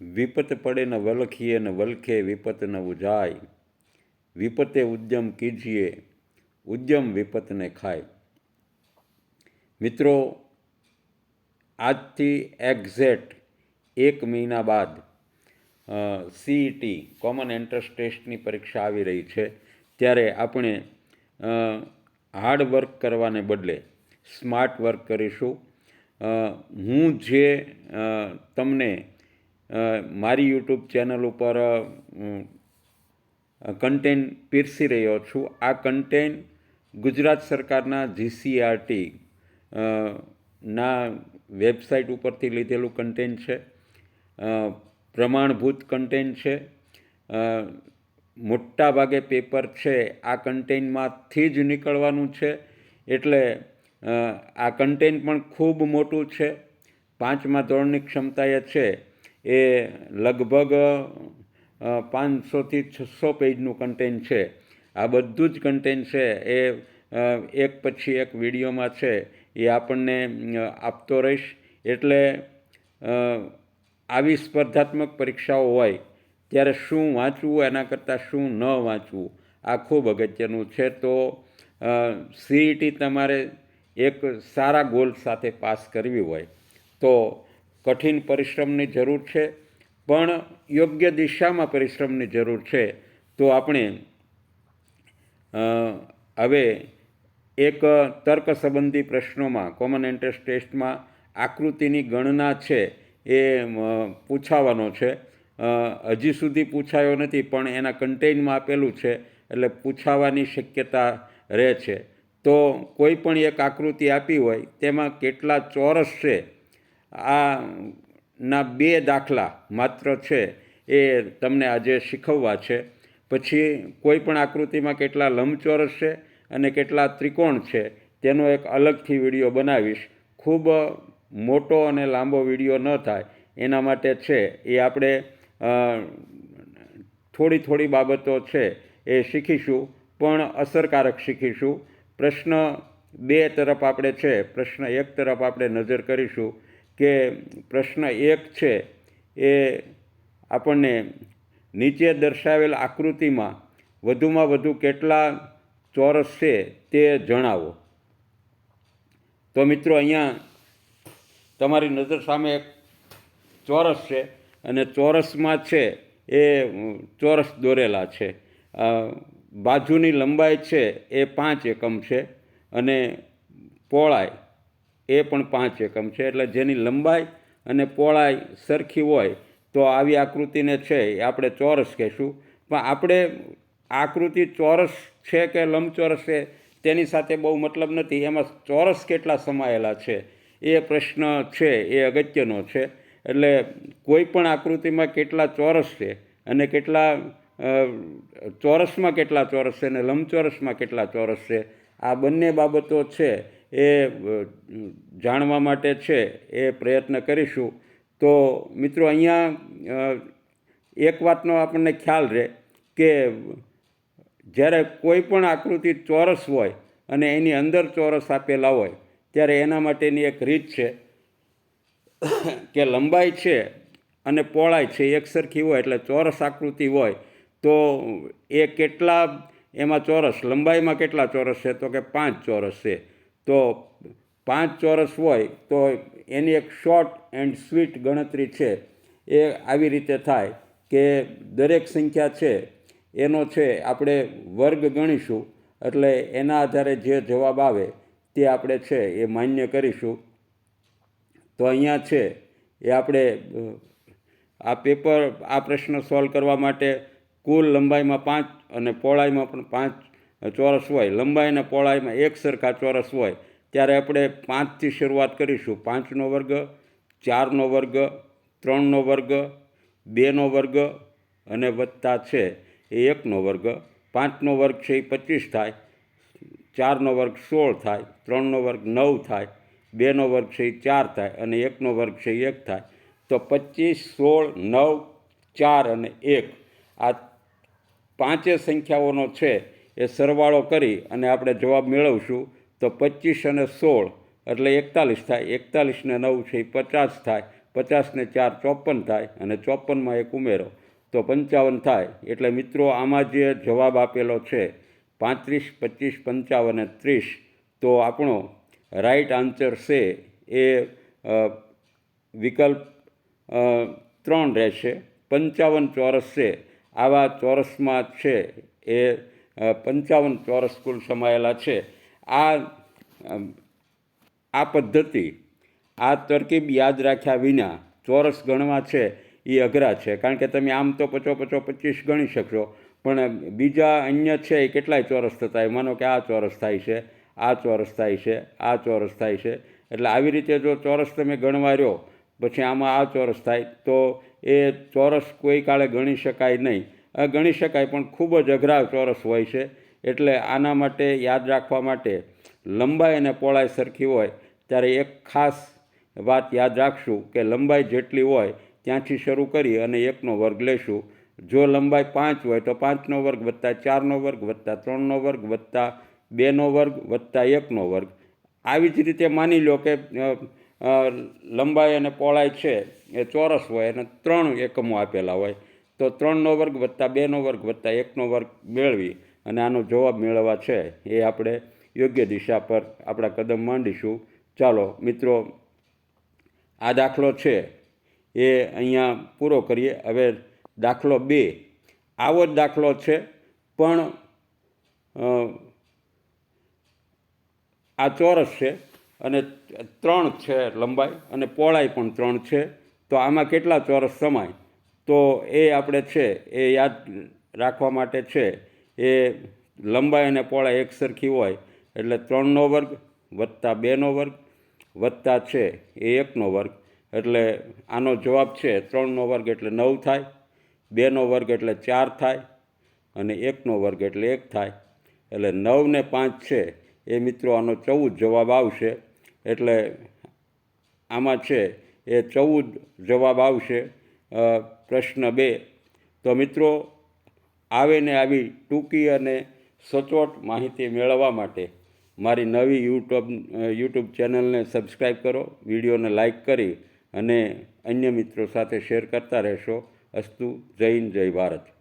વિપત પડે ન વલખીએ ન વલખે વિપત ન ઉજાય. વિપતે ઉદ્યમ કીજીએ, ઉદ્યમ વિપતને ખાય. મિત્રો, આજથી એક્ઝેક્ટ એક મહિના બાદ સીઈટી કોમન એન્ટ્રન્સ ટેસ્ટની પરીક્ષા આવી રહી છે. ત્યારે આપણે હાર્ડ વર્ક કરવાને બદલે સ્માર્ટ વર્ક કરીશું. હું જે તમને મારી યુટ્યુબ ચેનલ ઉપર કન્ટેન્ટ પીરસી રહ્યો છું. આ કન્ટેન્ટ ગુજરાત સરકારના જીસીઆરટી ના વેબસાઇટ ઉપરથી લીધેલું કન્ટેન્ટ છે. પ્રમાણભૂત કન્ટેન્ટ છે. મોટા ભાગે પેપર છે. આ કન્ટેન્ટમાંથી જ નીકળવાનું છે. એટલે આ કન્ટેન્ટ પણ ખૂબ મોટું છે. પાંચમા ધોરણની ક્ષમતા એ છે. એ લગભગ પાંચસોથી છસો પેજનું કન્ટેન્ટ છે. આ બધું જ કન્ટેન્ટ છે એ એક પછી એક વિડીયોમાં છે. એ આપણને આપતો રહીશ. એટલે આવી સ્પર્ધાત્મક પરીક્ષાઓ હોય, ત્યારે શું વાંચવું, એના કરતાં શું ન વાંચવું, આ ખૂબ અગત્યનું છે. તો સીઈટી તમારે એક સારા ગોલ સાથે પાસ કરવી હોય, તો કઠિન પરિશ્રમની જરૂર છે, પણ યોગ્ય દિશામાં પરિશ્રમની જરૂર છે, તો આપણે હવે એક તર્ક સંબંધી પ્રશ્નોમાં કોમન એન્ટ્રન્સ ટેસ્ટમાં આકૃતિની ગણના છે એ પૂછાવાનો છે. હજી સુધી પૂછાયો નથી, પણ એના કન્ટેન્ટમાં આપેલું છે, એટલે પૂછાવાની શક્યતા રહે છે. તો કોઈ પણ એક આકૃતિ આપી હોય, તેમાં કેટલા ચોરસ છે આ ના બે દાખલા માત્ર છે એ તમને આજે શીખવવા છે. પછી કોઈ પણ આકૃતિમાં કેટલા લંબચોરસ છે અને કેટલા ત્રિકોણ છે તેનો એક અલગથી વીડિયો બનાવીશ. ખૂબ મોટો અને લાંબો વીડિયો ન થાય. એના માટે છે એ આપણે થોડી થોડી બાબતો છે એ શીખીશું, પણ અસરકારક શીખીશું. પ્રશ્ન બે તરફ આપણે છે, પ્રશ્ન એક તરફ આપણે નજર કરીશું. કે પ્રશ્ન એક છે એ આપણને નીચે દર્શાવેલ આકૃતિમાં વધુમાં વધુ કેટલા ચોરસ છે તે જણાવો. તો મિત્રો અહીંયા તમારી નજર સામે એક ચોરસ છે અને ચોરસમાં છે એ ચોરસ દોરેલા છે. બાજુની લંબાઈ છે એ પાંચ એકમ છે અને પહોળાઈ એ પણ પાંચ એકમ છે. એટલે જેની લંબાઈ અને પહોળાઈ સરખી હોય તો આવી આકૃતિને છે એ આપણે ચોરસ કહેશું. પણ આપણે આકૃતિ ચોરસ છે કે લંબચોરસ છે તેની સાથે બહુ મતલબ નથી. એમાં ચોરસ કેટલા સમાયેલા છે એ પ્રશ્ન છે, એ અગત્યનો છે. એટલે કોઈ પણ આકૃતિમાં કેટલા ચોરસ છે અને કેટલા ચોરસમાં કેટલા ચોરસ છે અને લંબચોરસમાં કેટલા ચોરસ છે, આ બંને બાબતો છે એ જાણવા માટે છે, એ પ્રયત્ન કરીશું. તો મિત્રો અહીંયા એક વાતનો આપણને ખ્યાલ રહે કે જ્યારે કોઈ પણ આકૃતિ ચોરસ હોય અને એની અંદર ચોરસ આપેલા હોય, ત્યારે એના માટેની એક રીત છે કે લંબાઈ છે અને પહોળાઈ છે, એક સરખી હોય એટલે ચોરસ આકૃતિ હોય, તો એ કેટલા, એમાં ચોરસ, લંબાઈમાં કેટલા ચોરસ છે? તો કે પાંચ ચોરસ છે. તો પાંચ ચોરસ હોય તો એની એક શોર્ટ એન્ડ સ્વીટ ગણતરી છે. એ આવી રીતે થાય કે દરેક સંખ્યા છે, એનો છે આપણે વર્ગ ગણીશું, એટલે એના આધારે જે જવાબ આવે તે આપણે છે એ માન્ય કરીશું. તો અહીંયા છે એ આપણે આ પેપર આ પ્રશ્ન સોલ્વ કરવા માટે કુલ લંબાઈમાં પાંચ અને પહોળાઈમાં પણ પાંચ ચોરસ હોય. લંબાઈ અને પહોળાઈમાં એક સરખા ચોરસ હોય. ત્યારે આપણે પાંચથી શરૂઆત કરીશું. પાંચનો વર્ગ, ચારનો વર્ગ, ત્રણનો વર્ગ, બેનો વર્ગ અને વત્તા છે. એ એકનો વર્ગ. પાંચનો વર્ગ છે એ પચીસ થાય. ચારનો વર્ગ સોળ થાય. ત્રણનો વર્ગ નવ થાય. બેનો વર્ગ છે એ ચાર થાય અને એકનો વર્ગ છે એક થાય. તો પચીસ, સોળ, નવ, ચાર અને એક. આ પાંચે સંખ્યાઓનો છે. એ સરવાળો કરી અને આપણે જવાબ મેળવશું, તો પચીસ અને સોળ એટલે એકતાલીસ થાય. એકતાલીસને નવ છે એ પચાસ થાય. પચાસને ચાર ચોપન થાય અને ચોપનમાં એક ઉમેરો. તો પંચાવન થાય. એટલે મિત્રો, આમાં જે જવાબ આપેલો છે, પાંત્રીસ, પચીસ, પંચાવન અને ત્રીસ, તો આપણો રાઈટ આન્સર છે એ વિકલ્પ ત્રણ રહેશે. પંચાવન ચોરસ છે. આવા ચોરસમાં છે એ પંચાવન ચોરસ કુલ સમાયેલા છે. આ આ પદ્ધતિ, આ તરકીબ યાદ રાખ્યા વિના ચોરસ ગણવા છે એ અઘરા છે. કારણ કે તમે આમ તો પચો પચો પચીસ ગણી શકશો. પણ બીજા અન્ય છે એ કેટલાય ચોરસ થતા હોય? માનો કે આ ચોરસ થાય છે, આ ચોરસ થાય છે, આ ચોરસ થાય છે. એટલે આવી રીતે જો ચોરસ તમે ગણવા રહ્યો, પછી આમાં આ ચોરસ થાય, તો એ ચોરસ કોઈ કાળે ગણી શકાય નહીં. ગણી શકાય, પણ ખૂબ જ અઘરા ચોરસ હોય છે. એટલે આના માટે યાદ રાખવા માટે લંબાઈ અને પહોળાઈ સરખી હોય, ત્યારે એક ખાસ વાત યાદ રાખશું કે લંબાઈ જેટલી હોય, ત્યાંથી શરૂ કરી અને એકનો વર્ગ લેશું. જો લંબાઈ પાંચ હોય, તો પાંચનો વર્ગ વત્તા ચારનો વર્ગ વત્તા ત્રણનો વર્ગ વત્તા બેનો વર્ગ વત્તા એકનો વર્ગ. આવી જ રીતે માની લો કે લંબાઈ અને પહોળાઈ છે, એ ચોરસ હોય અને ત્રણ એકમો આપેલા હોય. તો ત્રણનો વર્ગ વત્તા બેનો વર્ગ વત્તા એકનો વર્ગ મેળવી અને આનો જવાબ મેળવવા છે એ આપણે યોગ્ય દિશા પર આપણા કદમ માંડીશું. ચાલો, મિત્રો, આ દાખલો છે. એ અહીંયા પૂરો કરીએ. હવે દાખલો બે. આવો જ દાખલો છે, પણ આ ચોરસ છે અને ત્રણ છે લંબાઈ અને પહોળાઈ પણ ત્રણ છે. તો આમાં કેટલા ચોરસ સમાય? તો એ આપણે છે, એ યાદ રાખવા માટે છે, એ લંબાઈ અને પહોળાઈ એક સરખી હોય, એટલે ત્રણનો વર્ગ વત્તા બેનો વર્ગ વત્તા છે, એ એકનો વર્ગ. એટલે આનો જવાબ છે, ત્રણનો વર્ગ એટલે નવ થાય, બેનો વર્ગ એટલે ચાર થાય, અને એકનો વર્ગ એટલે એક થાય. એટલે નવ ને પાંચ છે, એ મિત્રો આનો ચૌદ જવાબ આવશે. એટલે આમાં છે, એ ચૌદ જવાબ આવશે. પ્રશ્ન બે. તો મિત્રો આવે ને આવી ટૂંકી અને સચોટ માહિતી મેળવવા માટે મારી નવી યુટ્યુબ યુટ્યુબ ચેનલને સબસ્ક્રાઈબ કરો, વિડીયોને લાઇક કરી અને અન્ય મિત્રો સાથે શેર કરતા રહેશો. અસ્તુ હિન્દ, જય ભારત.